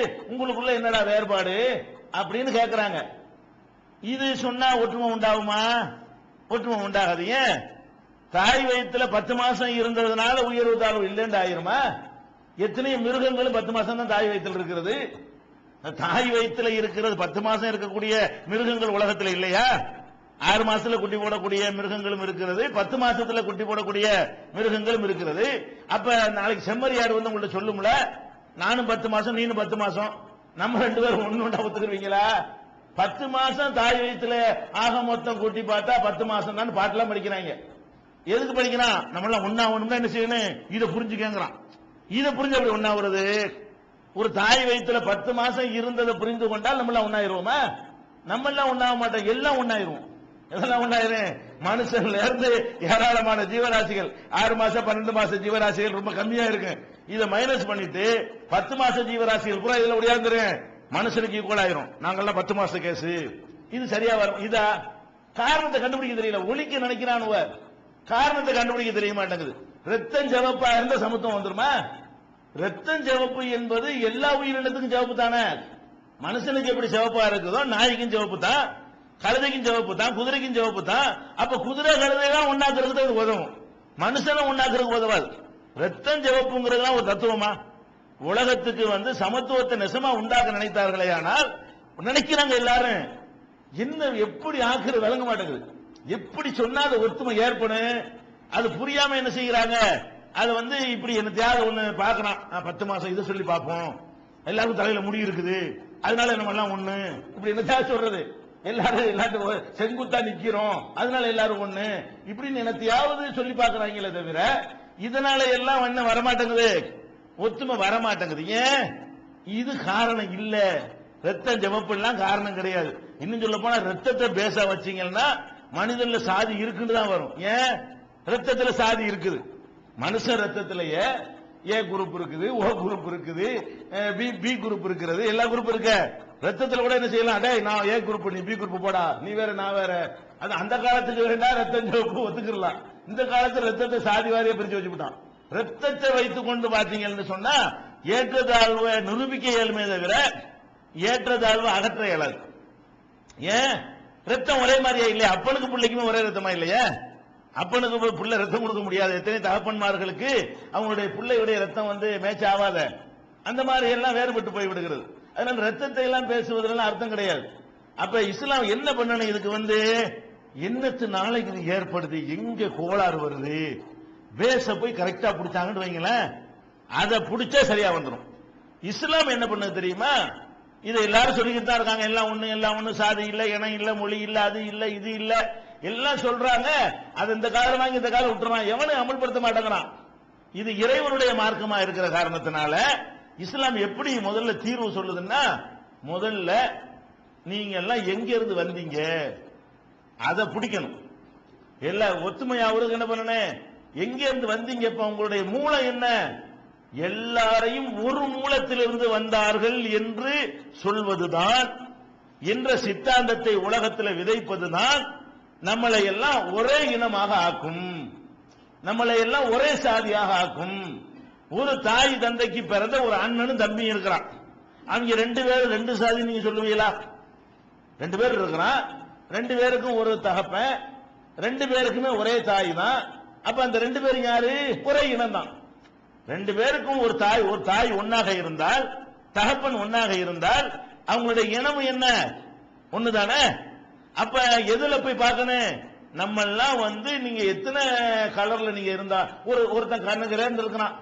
உங்களுக்குள்ள என்னடா வேறுபாடு? அப்படின்னு கேட்கிறாங்க இது சொன்னா ஒற்றுமை உண்டாகுமா? ஒற்றுமை உண்டாகாது. ஏன்? தாய் வயித்துல பத்து மாசம் இருந்ததுனால உயர்வு தாழ்வு இல்லைன்னு ஆயிருமா? எத்தனையோ மிருகங்களும் பத்து மாசம் தான் தாய் வயித்துல இருக்கிறது. தாய் வயித்துல இருக்கிறது பத்து மாசம் இருக்கக்கூடிய மிருகங்கள் உலகத்துல இல்லையா? ஆறு மாசத்துல குட்டி போடக்கூடிய மிருகங்களும் இருக்கிறது. பத்து மாசத்துல குட்டி போடக்கூடிய மிருகங்களும் இருக்கிறது. அப்ப நாளைக்கு செம்மறியாடு வந்து உங்கள்ட்ட சொல்லும்ல நானும் பத்து மாசம் நீனும் பத்து மாசம். நம்ம ரெண்டு பேரும் ஒண்ணு ஒண்ணா ஒத்துக்குருவீங்களா பத்து மாசம் தாய் வயித்துல ஆக மொத்தம் கூட்டி பார்த்தா பத்து மாசம் தான் பாட்டெல்லாம் படிக்கிறாங்க. எதுக்கு படிக்கிறான்? நம்ம எல்லாம் ஒன்னா ஒண்ணுதான் என்ன செய்யணும்? இதை புரிஞ்சுக்கங்கிறான். இதை புரிஞ்சு அப்படி ஒன்னா வருது? ஒரு தாய் வயித்துல பத்து மாசம் இருந்ததை புரிந்து கொண்டால் நம்ம எல்லாம் ஒன்னாயிருவோமா நம்ம எல்லாம் ஒன்னாக மாட்டோம். எல்லாம் ஒன்னாயிருவோம் எதெல்லாம் ஒன்னாயிரும் மனுஷன்ல இருந்து ஏராளமான ஜீவராசிகள். ஆறு மாசம் பன்னெண்டு மாசம் ஜீவராசிகள் ரொம்ப கம்மியா இருக்கு. இதை மைனஸ் பண்ணிட்டு பத்து மாச ஜீவராசிகள் பூரா இதுல ஒடியாந்துரும் மனுஷனுக்கு ஈக்குவல் ஆயிரும். நாங்கெல்லாம் பத்து மாச கேஸ் இது சரியா வரும். இதா? காரணத்தை கண்டுபிடிக்க தெரியல. ஒழிக்க நினைக்கிறானுவ. காரணத்தை கண்டுபிடிக்க தெரிய மாட்டேங்குது. ரத்தம் சிவப்பா இருந்த சமத்துவம் வந்துருமா? ரத்தம் சிவப்பு என்பது எல்லா உயிரினத்துக்கும் சிவப்பு தானே. மனுஷனுக்கு எப்படி சிவப்பா இருக்குதோ நாய்க்கும் சிவப்பு தான் கழுதைக்கும் சிவப்பு தான் குதிரைக்கும் சிவப்பு தான். அப்ப குதிரை கழுதை தான் ஒன்னாக்குறதுக்கு உதவும். மனுஷனை ஒன்னாக்குறதுக்கு உதவாது. ரத்தம் சிவப்புங்கிறதுலாம் ஒரு தத்துவமா? உலகத்துக்கு வந்து சமத்துவத்தை நெசமா உண்டாக்க நினைத்தார்களே ஆனால் நினைக்கிறாங்க எல்லாரும் என்ன எப்படி ஆக்குறது விளங்க மாட்டேங்குது. எப்படி சொன்னா அது ஒத்துமை ஏற்படும்? அது புரியாம என்ன செய்யறாங்க அது வந்து இப்படி என்ன தேவை ஒண்ணு பார்க்கணும் பத்து மாசம் இதை சொல்லி பார்ப்போம். எல்லாருக்கும் தலையில முடி இருக்குது. அதனால நம்ம எல்லாம் ஒண்ணு? இப்படி என்ன சொல்றது? எல்லாரும் எல்லாரும் செங்குத்தா நிக்கிறோம். அதனால எல்லாரும் ஒண்ணு? இப்படின்னு என்னத்தையாவது சொல்லி பார்க்கறாங்களே தவிர இதனால எல்லாம் என்ன வரமாட்டேங்குது? ஒத்துமை வரமாட்டேங்குது. ஏன்? இது காரணம் இல்ல. ரத்தம் ஜமப்பெல்லாம் காரணம் கிடையாது. இன்னும் சொல்ல போனா ரத்தத்தை பேச வச்சீங்கன்னா மனிதன்ல சாதி இருக்குன்னு தான் வரும். ஏன்? ரத்தத்துல சாதி இருக்குது. மனுஷன் ரத்தத்திலேயே ஏ குரூப் இருக்குது ஓ குரூப் இருக்குது பி பி குரூப் இருக்கிறது எல்லா குரூப் இருக்க. ரத்தத்துல கூட என்ன செய்யலாம்? அடே நான் ஏ குரூப் நீ பி குரூப் போடா. நீ வேற நான் வேற. அது அந்த காலத்துக்கு வேண்டாம் ரத்தம் சிவப்பு ஒத்துக்கலாம் இந்த காலத்தில் ரத்தத்தை சாதி வாரியா பிரிச்சு வச்சுட்டான் ரத்தத்தை வைத்துக் கொண்டு பாத்தீங்கன்னு சொன்னா ஏற்றத்தாழ்வை நிரூபிக்க இயலுமே தவிர ஏற்றத்தாழ்வு அகற்ற இயலாது. ஏன்? ரத்தம் ஒரே மாதிரியா இல்லையா? அப்பனுக்கு பிள்ளைக்குமே ஒரே ரத்தமா இல்லையா? அப்பனுக்கு பிள்ளை ரத்தம் கொடுக்க முடியாது. எத்தனை தகப்பன்மார்களுக்கு அவங்களுடைய பிள்ளையுடைய ரத்தம் வந்து மேட்ச் ஆகாத. அந்த மாதிரி எல்லாம் வேறுபட்டு போய் விடுகிறது. அதனால ரத்தத்தை எல்லாம் பேசுவதெல்லாம் அர்த்தம் கிடையாது. அப்ப இஸ்லாம் என்ன பண்ணணும் இதுக்கு வந்து என்னத்து நாளைக்கு இது ஏற்படுது? எங்க கோளாறு வருது? பேச போய் கரெக்டா பிடிச்சாங்கன்னு வைங்களேன். அதை பிடிச்சா சரியா வந்துடும் இஸ்லாம் என்ன பண்ணது தெரியுமா? இதை எல்லாரும் சொல்லிக்கிட்டு தான் இருக்காங்க. எல்லாம் ஒண்ணு எல்லாம் ஒண்ணு சாதி இல்ல இனம் இல்ல மொழி இல்ல அது இல்ல இது இல்ல. எல்லாம் சொல்றாங்க. அது இந்த காலம் வாங்கி இந்த காலம் விட்டுறான் எவனும் அமல்படுத்த மாட்டேங்கிறான். இது இறைவனுடைய மார்க்கமா இருக்கிற காரணத்தினால இஸ்லாம் எப்படி முதல்ல தீர்வு சொல்லுதுன்னா முதல்ல நீங்க எல்லாம் எங்க இருந்து வந்தீங்க? அதை பிடிக்கணும். எல்லா ஒத்துமையாவதுக்கு என்ன பண்ணணும் எங்க இருந்து வந்தீங்க இப்ப? உங்களுடைய மூளை என்ன? எல்லாரையும் ஒரு மூலத்திலிருந்து வந்தார்கள் என்று சொல்வதுதான். என்ற சித்தாந்தத்தை உலகத்தில் விதைப்பதுதான் நம்மளை எல்லாம் ஒரே இனமாக ஆக்கும். நம்மளை எல்லாம் ஒரே சாதியாக ஆக்கும். ஒரு தாய் தந்தைக்கு பிறந்த ஒரு அண்ணனும் தம்பியும் இருக்கிறான். அவங்க ரெண்டு பேரும் ரெண்டு சாதி நீங்க சொல்லுவீங்களா? ரெண்டு பேர் இருக்கிறான். ரெண்டு பேருக்கும் ஒரு தகப்பன் ரெண்டு பேருக்குமே ஒரே தாய் தான் அப்ப அந்த ரெண்டு பேரும் யாரு? ஒரே இனம் தான் ரெண்டு பேருக்கும் ஒரு தாய் ஒரு தாய் ஒன்னாக இருந்தால் தகப்பன் ஒன்னாக இருந்தால் அவங்களுடைய இனம் என்ன? ஒண்ணுதானே? அப்ப எதுல போய் பார்க்கணும்? நம்ம எல்லாம் வந்து நீங்க எத்தனை கலர்ல நீங்க இருந்தா ஒரு ஒருத்தன் கண்ணுகிறேன் இருக்கிறான்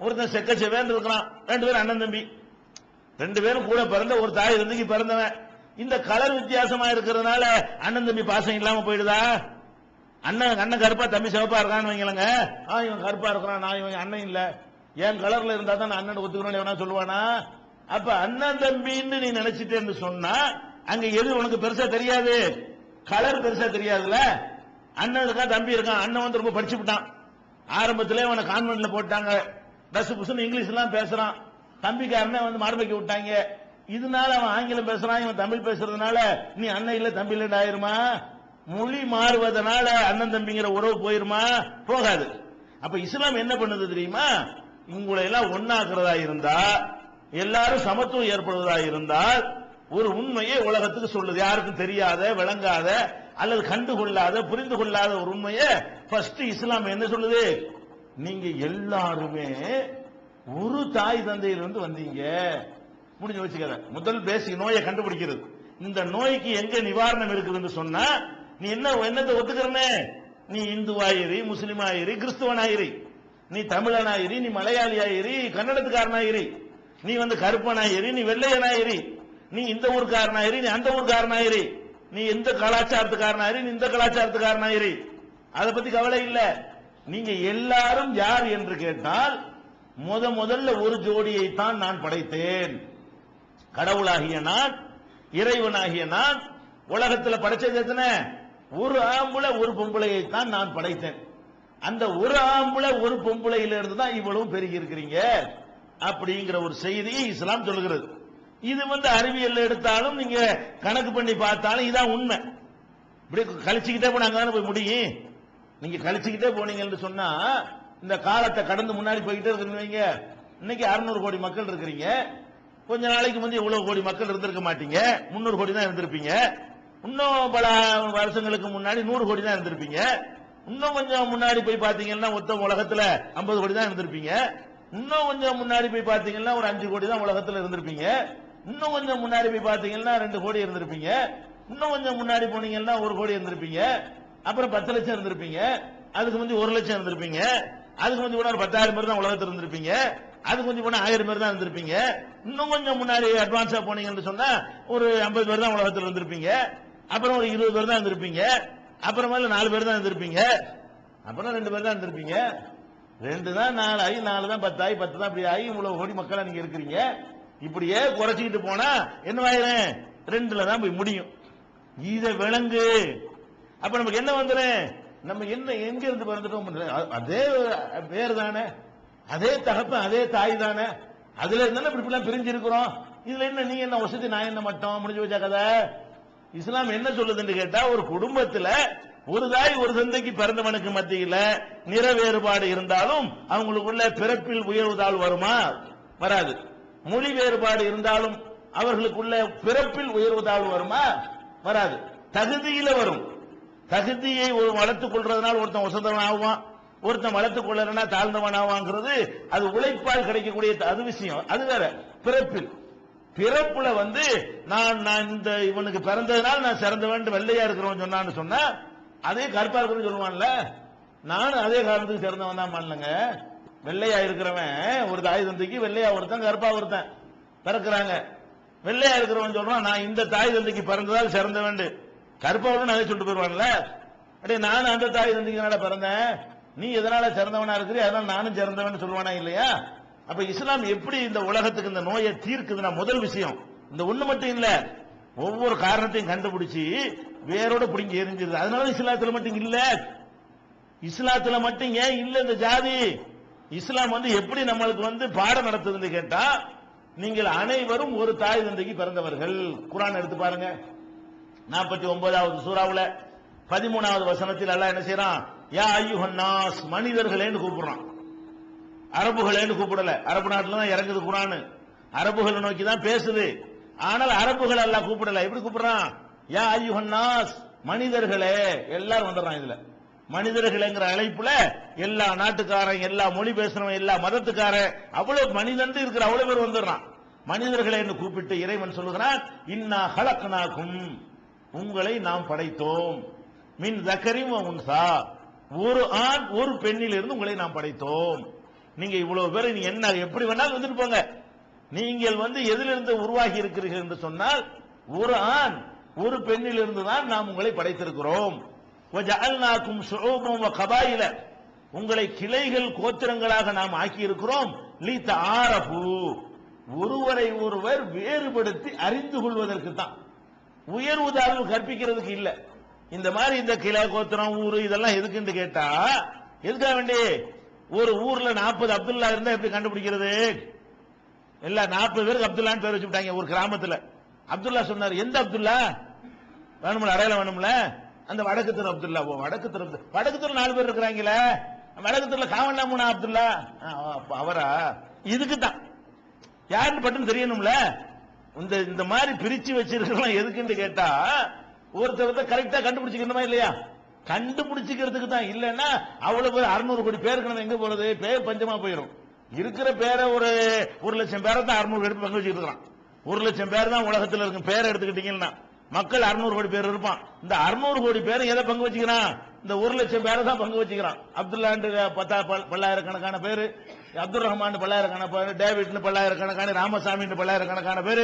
ஒருத்தன் செக்க செவேன்னு இருக்கிறான் ரெண்டு பேரும் அண்ணன் தம்பி. ரெண்டு பேரும் கூட பிறந்த ஒரு தாய் இருந்துக்கு பிறந்தவன். இந்த கலர் வித்தியாசமா இருக்கிறதுனால அண்ணன் தம்பி பாசம் இல்லாம போயிடுதா? அண்ணன் அண்ணன் கருப்பா தம்பி சிவப்பா இருக்கான்னு வைங்களங்க. ஆ இவன் கருப்பா இருக்கிறான் நான் இவன் அண்ணன் இல்ல. என் கலர்ல இருந்தா தான் நான் அண்ணன் ஒத்துக்கணும் எவனா சொல்லுவானா? அப்ப அண்ணன் தம்பின்னு நீ நினைச்சிட்டேன்னு சொன்னா அங்க எது உனக்கு பெருசா தெரியாது? கலர் பெருசா தெரியாதுல்ல? அண்ணன் இருக்கான் தம்பி இருக்கான் அண்ணன் வந்து ரொம்ப படிச்சு விட்டான். ஆரம்பத்திலே அவனை கான்வென்ட்ல போட்டாங்க. டஸ் புசுன்னு இங்கிலீஷ் எல்லாம் பேசுறான். தம்பிக்கு அண்ணன் வந்து மார்பைக்கு விட்டாங்க. இதனால அவன் ஆங்கிலம் பேசுறான் இவன் தமிழ் பேசுறதுனால நீ அண்ணன் இல்ல தம்பி இல்ல ஆயிருமா? மொழி மாறுவதனால அண்ணன் தம்பிங்கிற உறவு போயிருமா? போகாது. அப்ப இஸ்லாம் என்ன பண்ணுது தெரியுமா? உங்களை எல்லாம் ஒன்னாக்குறதா இருந்தா எல்லாரும் சமத்துவம் ஏற்படுவதா இருந்தால் ஒரு உண்மையை உலகத்துக்கு சொல்லுது. யாருக்கும் தெரியாத விளங்காத அல்லது கண்டுகொள்ளாத புரிந்து கொள்ளாத ஒரு உண்மையை ஃபர்ஸ்ட் இஸ்லாம் என்ன சொல்லுது? நீங்க எல்லாருமே ஒரு தாய் தந்தையிலிருந்து வந்தீங்க. முடிஞ்சு வச்சுக்கிற முதல் பேசிக் நோயை கண்டுபிடிக்கிறது. இந்த நோய்க்கு எங்க நிவாரணம் இருக்குதுன்னு சொன்னா நீ என்ன என்னத்தை ஒத்துக்கிறனே? நீ இந்துவாயிரி முஸ்லிமாயிரி கிறிஸ்துவனாயிரி நீ தமிழனாயிரி நீ மலையாளியாயிரி கன்னடத்துக்காரனாயிரி நீ வந்து கருப்பனாயிரி நீ வெள்ளையனாயிரி நீ இந்த ஊர்க்காரனாயிரி நீ அந்த ஊர்க்காரனாயிரி நீ எந்த கலாச்சாரத்துக்காரனாயிரி நீ இந்த கலாச்சாரத்துக்காரனாயிரி அதை பத்தி கவலை இல்ல. நீங்க எல்லாரும் யார் என்று கேட்டால் முத முதல்ல ஒரு ஜோடியை தான் நான் படைத்தேன். கடவுளாகிய நான் இறைவனாகிய நான் உலகத்துல படைச்சது எத்தனை? ஒரு ஆம்புல ஒரு பொம்பளையை தான் நான் படைத்தேன். அந்த ஒரு ஆம்புல ஒரு பொம்பளையில இருந்து தான் இவ்வளவு பெருகி இருக்கிறீங்க? அப்படிங்கிற ஒரு செய்தியை இஸ்லாம் சொல்லுகிறது. இது வந்து அறிவியல் எடுத்தாலும் நீங்க கணக்கு பண்ணி பார்த்தாலும் இதான் உண்மை. இப்படி கழிச்சுக்கிட்டே போனாங்க தானே போய் முடியும்? நீங்க கழிச்சுக்கிட்டே போனீங்கன்னு சொன்னா இந்த காலத்தை கடந்து முன்னாடி போய்கிட்டே இருக்கிறீங்க வைங்க. இன்னைக்கு 600 கோடி மக்கள் இருக்கிறீங்க. கொஞ்ச நாளைக்கு முந்தைய இவ்வளவு கோடி மக்கள் இருந்திருக்க மாட்டீங்க. 300 கோடி தான் இருந்திருப்பீங்க. இன்னும் பல வருஷங்களுக்கு முன்னாடி நூறு கோடி தான் இருந்திருப்பீங்க. இன்னும் கொஞ்சம் முன்னாடி போய் பாத்தீங்கன்னா மொத்த உலகத்துல 50 கோடி தான் இருந்திருப்பீங்க. இன்னும் கொஞ்சம் முன்னாடி போய் பாத்தீங்கன்னா ஒரு அஞ்சு கோடி தான் உலகத்துல இருந்திருப்பீங்க. இன்னும் கொஞ்சம் முன்னாடி போய் பாத்தீங்கன்னா ரெண்டு கோடி இருந்திருப்பீங்க. இன்னும் கொஞ்சம் முன்னாடி போனீங்கன்னா ஒரு கோடி இருந்திருப்பீங்க. அப்புறம் பத்து லட்சம் இருந்திருப்பீங்க. அதுக்கு முந்தி ஒரு லட்சம் இருந்திருப்பீங்க. அதுக்கு முந்தி கூட ஒரு பத்தாயிரம் பேர் தான் உலகத்துல இருந்திருப்பீங்க. அது கொஞ்சம் போனா ஆயிரம் பேர் தான் இருந்திருப்பீங்க. இன்னும் கொஞ்சம் முன்னாடி அட்வான்ஸா போனீங்கன்னு சொன்னா ஒரு ஐம்பது பேர் தான் உலகத்தில் இருந்திருப்பீங்க. அப்புறம் ஒரு இருபது பேர் தான் இருந்திருப்பீங்க. அப்புறமேல நாலு பேர் தான் இருந்திருப்பீங்க. அப்புறம் ரெண்டு பேர் தான் இருந்திருப்பீங்க. ரெண்டு தான் நாலு ஆகி நாலு தான் பத்து ஆகி பத்து தான் இப்படி ஆகி இவ்வளவு கோடி மக்களா நீங்க இருக்கிறீங்க. இப்படியே குறைச்சிக்கிட்டு போனா என்னவாயிரும் ரெண்டுல தான் போய் முடியும். இத விளங்கு. அப்ப நமக்கு என்ன வந்துடும் நம்ம என்ன எங்க இருந்து பிறந்துட்டோம்? அதே பேர் தானே. அதே தகப்பன் அதே தாய் தானே. அதுல இருந்தாலும் இப்படி இப்படிலாம் பிரிஞ்சிருக்கிறோம். இதுல என்ன நீ என்ன வசதி நான் என்ன மட்டும்? முடிஞ்சு வச்சா கதை? இஸ்லாம் என்ன சொல்லுதுன்னு கேட்டா ஒரு குடும்பத்துல ஒரு தாய் ஒரு தந்தைக்கு பிறந்தவனுக்கு மத்தியில நிற வேறுபாடு இருந்தாலும் அவங்களுக்குள்ள பிறப்பில் உயர்வு தாழ்வு வருமா? வராது. மொழி வேறுபாடு இருந்தாலும் அவர்களுக்குள்ள பிறப்பில் உயர்வு தாழ்வு வருமா? வராது. தகுதியில வரும். தகுதியை ஒரு வளர்த்துக் கொள்றதுனால ஒருத்தன் வசந்தவன் ஆகுவான் ஒருத்தன் வளர்த்துக் கொள்ளறனா தாழ்ந்தவனாவாங்கிறது அது உழைப்பால் கிடைக்கக்கூடிய அது விஷயம். அது வேற பிறப்பில். பிறப்புல வந்து நான் நான் இந்த இவனுக்கு பிறந்ததுனால நான் சிறந்தவன் வெள்ளையா இருக்கிறவன் சொன்னான்னு சொன்னா அதே கருப்பா இருக்கிறது சொல்லுவான்ல நானும் அதே காரணத்துக்கு சிறந்தவன் தான் பண்ணலங்க. வெள்ளையா இருக்கிறவன் ஒரு தாய் தந்தைக்கு வெள்ளையா ஒருத்தன் கருப்பா ஒருத்தன் பிறக்கிறாங்க. வெள்ளையா இருக்கிறவன் சொல்றான் நான் இந்த தாய் தந்தைக்கு பிறந்ததால் சிறந்தவன் கருப்பாவோட அதே சொல்லிட்டு போயிருவான்ல அப்படியே நானும் அந்த தாய் தந்தைக்கு என்னால பிறந்தேன்? நீ எதனால சிறந்தவனா இருக்கிறீ அதனால நானும் சிறந்தவன் சொல்லுவானா இல்லையா? அப்ப இஸ்லாம் எப்படி இந்த உலகத்துக்கு இந்த நோயை தீர்க்குதுன்னா முதல் விஷயம். இந்த ஒண்ணு மட்டும் இல்ல. ஒவ்வொரு காரணத்தையும் கண்டுபிடிச்சு வேரோட பிடிங்கி எரிஞ்சிருது. அதனால இஸ்லாத்துல மட்டும் இல்ல. இஸ்லாத்துல மட்டும் ஏன் இல்ல இந்த ஜாதி? இஸ்லாம் வந்து எப்படி நம்மளுக்கு வந்து பாடம் நடத்துதுன்னு கேட்டா நீங்கள் அனைவரும் ஒரு தாய் தந்தைக்கு பிறந்தவர்கள். குரான் எடுத்து பாருங்க. நாற்பத்தி ஒன்பதாவது சூறாவில் பதிமூணாவது வசனத்தில் எல்லாம் என்ன செய்யறான் யா ஐயுஹன்னாஸ் மனிதர்களேன்னு கூப்பிடுறான். அரபுகளேன்னு கூப்பிடல. அரபு நாட்டில் தான் இறங்குது குரானு. அரபுகளை நோக்கி தான் பேசுது. ஆனால் அரபுகள் எல்லாம் கூப்பிடல. எப்படி கூப்பிடுறான்? யா ஐயுஹன்னாஸ் மனிதர்களே எல்லாரும் வந்துடுறான் இதுல. மனிதர்கள்ங்கிற அழைப்புல எல்லா நாட்டுக்காரன் எல்லா மொழி பேசுறவன் எல்லா மதத்துக்காரன் அவ்வளவு மனிதன் இருக்கிற அவ்வளவு பேர் வந்துடுறான். மனிதர்களை என்று கூப்பிட்டு இறைவன் சொல்லுகிறான் இன்னா ஹலக்னாக்கும் உங்களை நாம் படைத்தோம். மின் தக்கரிம் உன்சா. ஒரு ஆண் ஒரு பெண்ணிலிருந்து உங்களை நாம் படைத்தோம். நீங்க இவ்வளவு பேர் என்ன எப்படி வேணாலும் வந்துட்டு போங்க. நீங்கள் வந்து எதிலிருந்து உருவாகி இருக்கிறீர்கள் என்று சொன்னால் ஒரு ஆண் ஒரு பெண்ணிலிருந்து தான் நாம் உங்களை படைத்திருக்கிறோம். கபாயில. உங்களை கிளைகள் கோத்திரங்களாக நாம் ஆக்கியிருக்கிறோம். லீத்த ஆரபு ஒருவரை ஒருவர் வேறுபடுத்தி அறிந்து கொள்வதற்கு தான். உயர்வு தாழ்வு கற்பிக்கிறதுக்கு இல்லை. இந்த மாதிரி இந்த கிளை கோத்திரம் ஊரு இதெல்லாம் எதுக்குன்னு கேட்டா எதுக்காக வேண்டி? ஒரு ஊர்ல நாற்பது அப்துல்லா இருந்தா எப்படி கண்டுபிடிக்கிறது? இல்ல நாற்பது பேருக்கு அப்துல்லான்னு பேர் வச்சுட்டாங்க ஒரு கிராமத்துல. அப்துல்லா சொன்னார் எந்த அப்துல்லா? வேணும்ல அடையாளம் வேணும்ல. அந்த வடக்கு தெரு அப்துல்லா ஓ வடக்கு தெரு வடக்கு தெரு நாலு பேர் இருக்கிறாங்களே வடக்கு தெருல காவண்ணாமுனா அப்துல்லா? அவரா? இதுக்கு தான். யாருன்னு பட்டுன்னு தெரியணும்ல? இந்த இந்த மாதிரி பிரிச்சு வச்சிருக்கலாம் எதுக்குன்னு கேட்டா ஒருத்தர் கரெக்டா கண்டுபிடிச்சிக்கணுமா இல்லையா? கண்டுபிடிச்சிக்கிறதுக்கு தான். இல்லைன்னா அவ்வளவு பேர் அறுநூறு கோடி பேருக்கு நம்ம எங்க போறது? பேர் பஞ்சமா போயிடும் இருக்கிற பேரை ஒரு ஒரு லட்சம் பேரை தான் அறுநூறு எடுத்து பங்கு வச்சுட்டு ஒரு லட்சம் பேர் தான் உலகத்தில் இருக்கும். பேரை எடுத்துக்கிட்டீங்கன்னா மக்கள் அறுநூறு கோடி பேர் இருப்பான். இந்த அறுநூறு கோடி பேர் எதை பங்கு வச்சுக்கிறான்? இந்த ஒரு லட்சம் பேரை தான் பங்கு வச்சுக்கிறான். அப்துல்லாண்டு பத்தா பல்- பல்லாயிரக்கணக்கான பேர் அப்துல் ரஹ்மான் பல்லாயிரக்கணக்கான பேரு டேவிட்னு பல்லாயிரக்கணக்கான ராமசாமின்னு பல்லாயிரக்கணக்கான பேர்